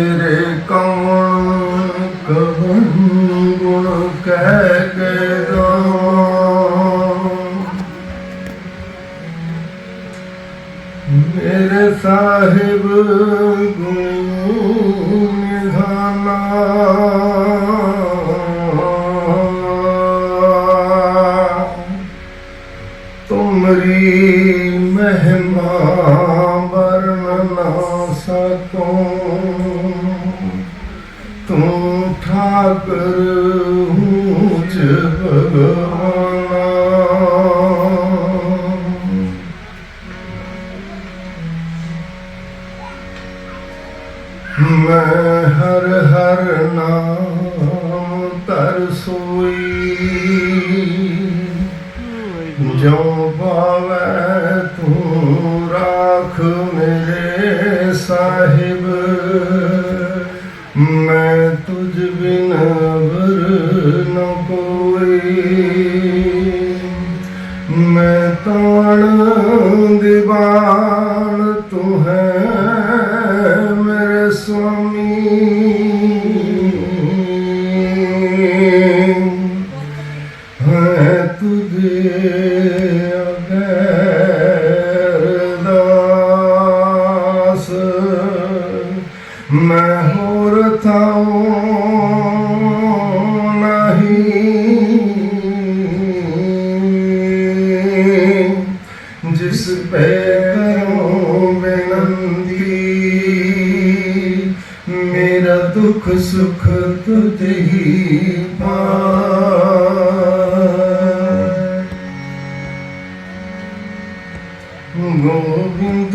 ਤੇਰੇ ਕੌਣ ਕਵਨ ਗੁਣ ਕਹਿ ਕੇ ਗਾਵਾਂ ਮੇਰੇ ਸਾਹਿਬ ਗੁਣ ਨਿਧਾਨਾ। ਤੁਮਰੀ ਮਹਿਮਾ ਤੂੰ ਠਾਕਰ ਹੂਚ ਭਗਵਾਨਾ ਮੈਂ ਹਰ ਹਰ ਨਾਮ ਤਰ ਸੋਈ। ਜੋ ਭਾਵੈ ਤੂੰ ਰਾਖ ਮੇਰੇ ਸਾਹਿਬ। ਮੈਂ ਤੁਝ ਬਿਨ ਵਰ ਨ ਕੋਈ ਮੈਂ ਤਾਣ ਦੀਵਾਨ ਤੂੰ ਹੈ ਮੇਰੇ ਸੁਆਮੀ। ਹੈ ਤੁਝੇ ਮੈਂ ਹੋਰ ਥਾਉ ਨਹੀਂ। ਜਿਸ ਪੈ ਕਰੋ ਬੇਨੰਦੀ ਮੇਰਾ ਦੁੱਖ ਸੁਖ ਤੁਝੇ ਹੀ ਗੋਬਿੰਦ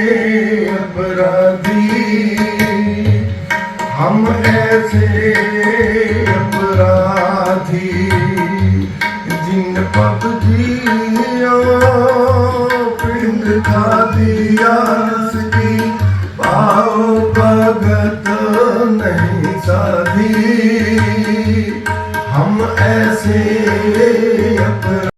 पिंड खा दिया की पाओ भगत नहीं साधी हम ऐसे अपराधी